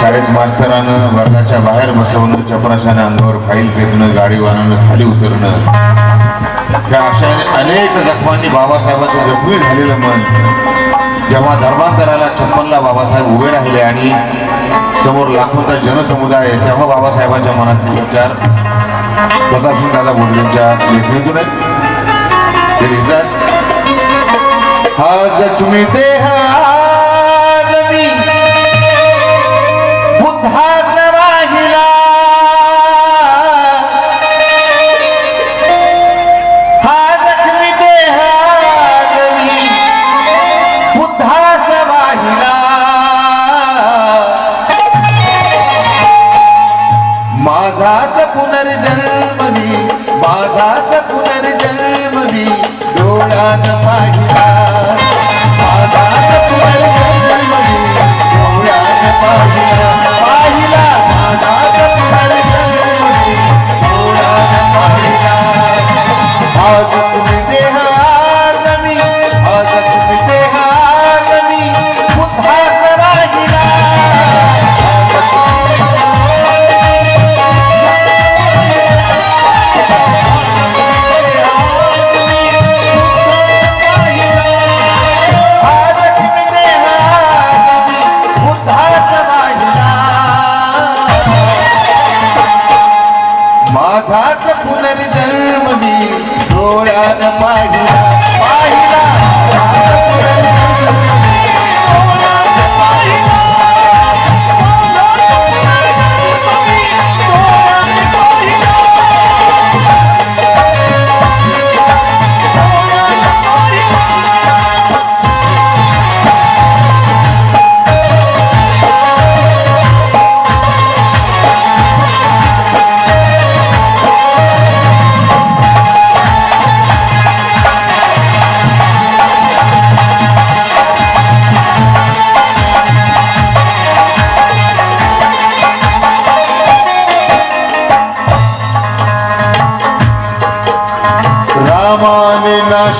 शाळेत मास्तरानं वर्गाच्या बाहेर बसवणं चपराशाने अंगावर फाईल फेकणं गाडीवानानं खाली उतरणं. त्या अशा अनेक जखमांनी बाबासाहेबांचं जखमी झालेलं मन. जेव्हा धर्मांतराला छप्पनला बाबासाहेब उभे राहिले आणि समोर लाखोंचा जनसमुदाय आहे, तेव्हा बाबासाहेबांच्या मनातले विचार प्रतापसिंग दादा बोडलेंच्या लेखणीतून आहेत ते लिहितात हा तुम्ही देहा माझाच पुनर्जन्म मी माझाच पुनर्जन्म मी डोळ्यात पाहिला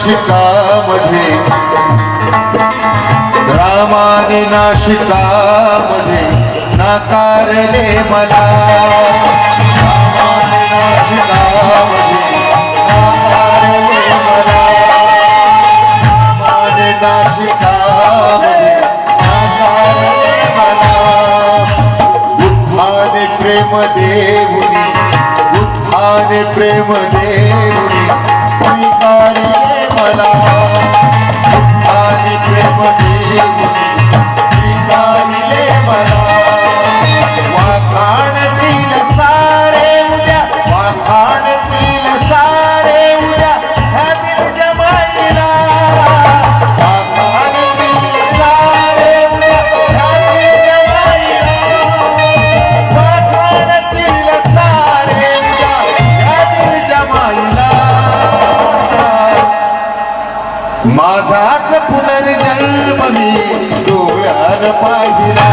नाशिकामध्ये. रामाने नाशिकामध्ये नाकारले मला. रामाने नाशिकामध्ये नाकारले मला. रामाने नाशिकामध्ये नाकारले मला. बुद्धाने प्रेम देवनी बुद्धाने प्रेम देव पुनर्जन्म मी डोळ्यान पाहिला.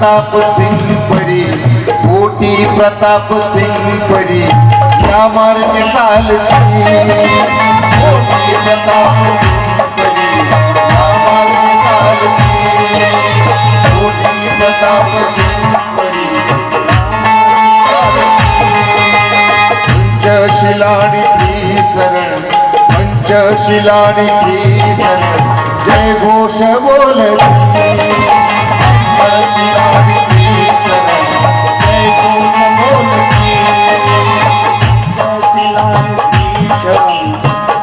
प्रताप सिंह परी, बूटी प्रताप सिंह परी क्या मार निकाल बूटी प्रताप सिंह प्रताप सिंह थी शरण थी शरण जय घोष बोल।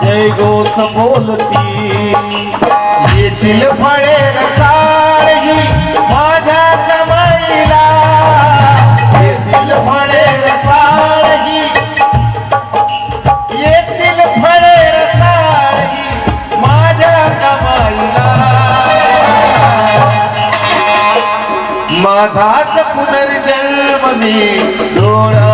जय गोस बोलती. येतील फळे रसाळी माझ्या कमाईला येतील फळे रसाळी येतील फळे रसाळी माझ्या कमाईला माझाच पुनर्जन्म मी डोळा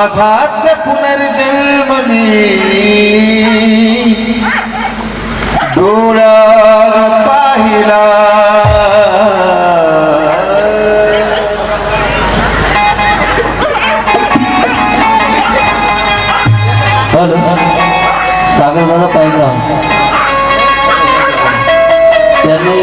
माझाच पुनर्जन्म मी डोळा पाहिला